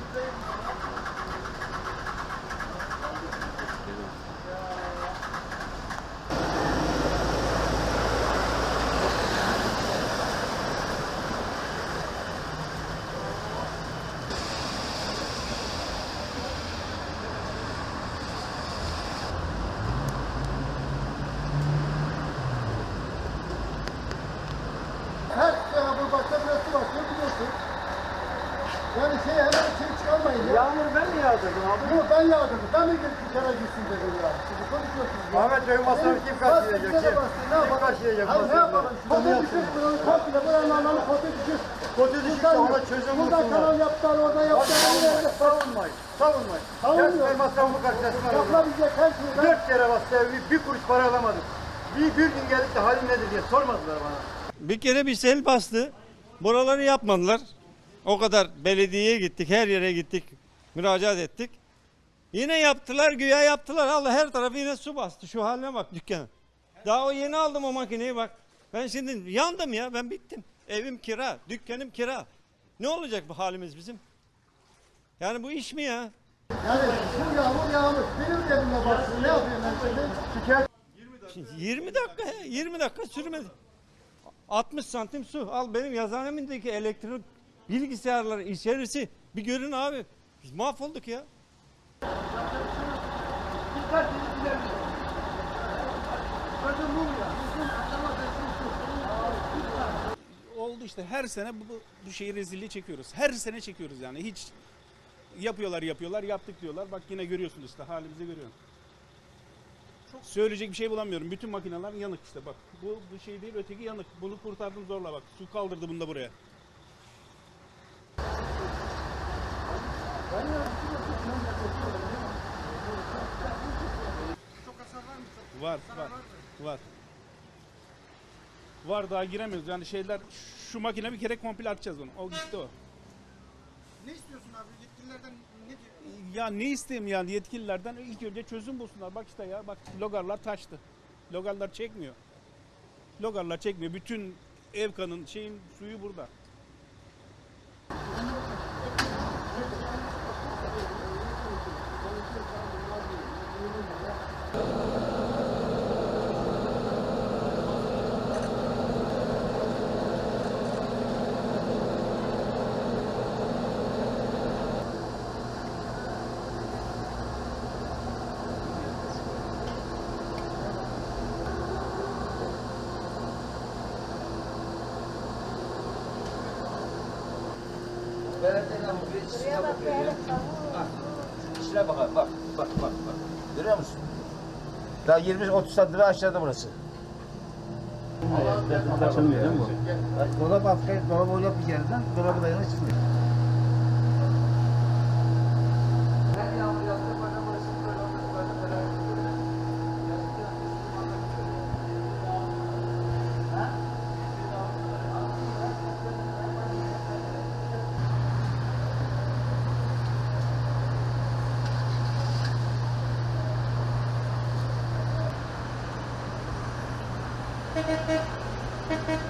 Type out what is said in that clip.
something. Yani şey hemen şey çıkarmayın ya. Yağmur ben mi yağdırdım abi? Yok ben yağdım. Ben mi gidip bir kere gitsin dedim ya. Siz konuşuyorsunuz ya. Ahmet Bey masrafı kim karşılayacak? Kim? Kim karşılayacak Hayır ne yapalım? Kote düşür, buranın komple buranın anlamı kote düşür. Kote düşürse Buradan- ona çözüm bulsunlar. kanal yaptılar, orada yaptılar. Savunmayın, savunmayın, savunmayın. Savunmuyor. Gerçekten masrafımı karşılasınlar. Yapılabilecek her şeyi ben... Dört kere bastı bir, bir kuruş para alamadım. Bir, bir gün gelip de halim nedir diye sormadılar bana. Bir kere bir sel bastı. Buraları yapmadılar. O kadar belediyeye gittik, her yere gittik, müracaat ettik. Yine yaptılar, güya yaptılar. Allah her tarafı yine su bastı. Şu haline bak dükkanın. Daha o yeni aldım o makineyi bak. Ben şimdi yandım ya, ben bittim. Evim kira, dükkanım kira. Ne olacak bu halimiz bizim? Yani bu iş mi ya? Yani bu yağmur yağmış. Benim de elimle baksın. Ne yapayım ben şimdi? Şikayet Şimdi 20 dakika ya, 20 dakika sürmedi. 60 santim su. Al benim yazıhanemdeki elektrik bilgisayarlar içerisi bir görün abi. Biz mahvolduk ya. oldu işte her sene bu, bu şeyi rezilliği çekiyoruz. Her sene çekiyoruz yani hiç yapıyorlar yapıyorlar yaptık diyorlar. Bak yine görüyorsunuz işte halimizi görüyorsun. Söyleyecek bir şey bulamıyorum. Bütün makineler yanık işte bak. Bu, bu şey değil öteki yanık. Bunu kurtardım zorla bak. Su kaldırdı bunu da buraya. Var, var, var. Var daha giremiyoruz. Yani şeyler şu makine bir kere komple atacağız onu. O gitti o. Ne istiyorsun abi? Yetkililerden ne diyor? Ya ne isteyeyim yani yetkililerden ilk önce çözüm bulsunlar. Bak işte ya bak logarlar taştı. Logarlar çekmiyor. Logarlar çekmiyor. Bütün Evkan'ın şeyin suyu burada. İçine bak abi, bak bak bak bak. Görüyor musun? Daha 20-30 santim aşağıda burası. Dolap arkaya, dolap oynayıp bir yerden, dolabı da yana çıkmıyor. Thank you.